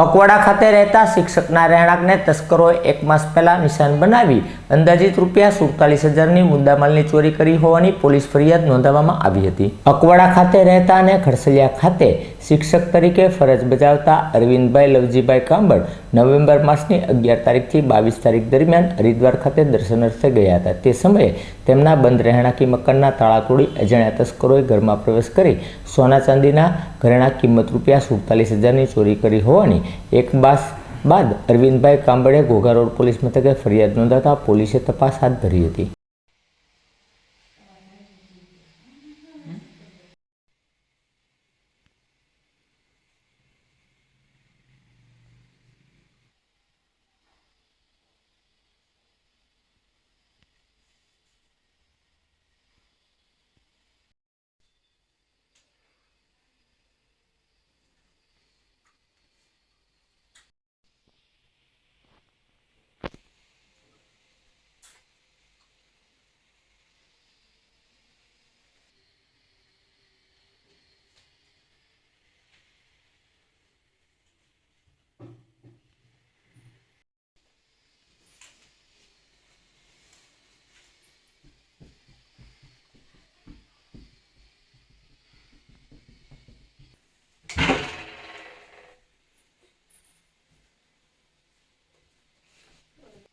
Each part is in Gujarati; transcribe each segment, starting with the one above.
અકવાડા ખાતે રહેતા શિક્ષકના રહેણાંકને તસ્કરોએ એક માસ પહેલા નિશાન બનાવી અંદાજિત રૂપિયા સુડતાલીસ હજારની મુદ્દામાલની ચોરી કરી હોવાની પોલીસ ફરિયાદ નોંધાવવામાં આવી હતી. અકવાડા ખાતે રહેતા અને ખડસલિયા ખાતે શિક્ષક તરીકે ફરજ બજાવતા અરવિંદભાઈ લવજીભાઈ કાંબળ નવેમ્બર માસની અગિયાર તારીખથી બાવીસ તારીખ દરમિયાન હરિદ્વાર ખાતે દર્શનાર્થે ગયા હતા. તે સમયે તેમના બંધ રહેણાંકી મકાનના તાળાકુડી અજાણ્યા તસ્કરોએ ઘરમાં પ્રવેશ કરી સોના ચાંદીના ઘરેણા કિંમત રૂપિયા સુડતાલીસ હજારની ચોરી કરી હોવાની એક બાસ બાદ અરવિંદભાઈ કાંબળે ઘોઘા રોડ પોલીસ મથકે ફરિયાદ નોંધાતા પોલીસે તપાસ હાથ ધરી હતી.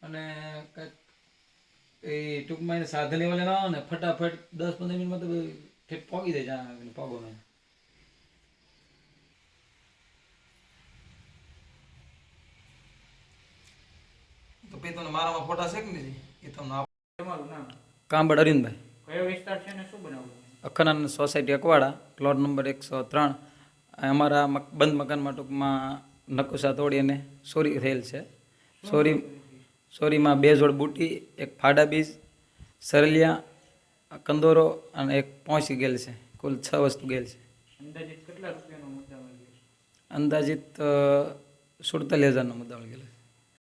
અને એ ટૂંકમાં એને સાધન લેવા લેવા આવે ને ફટાફટ દસ પંદર મિનિટમાં તો ઠેઠ પોગી જાય જ્યાં પગો ને તો પછી તમને મારામાં ફોટા છે કે નહીં એ તમને આપ તમારું નામ કાંબડ અરવિંદભાઈ. કયો વિસ્તાર છે ને શું બનાવવું? Akhnan society Akvada plot number એકસો ત્રણ. અમારા બંધ મકાનમાં ટૂંકમાં નકુશા તોડીને ચોરી થયેલ છે. ચોરી ચોરીમાં બે જોડ બુટી એક ફાડા બીજ સરલિયા કંદોરો અને એક પહોંચી ગયેલ છે. કુલ છ વસ્તુ ગયેલ છે. અંદાજિત કેટલા રૂપિયાનો મુદ્દા અંદાજિત સુડતાલીસ હજારનો મુદ્દામાલ ગયેલો છે.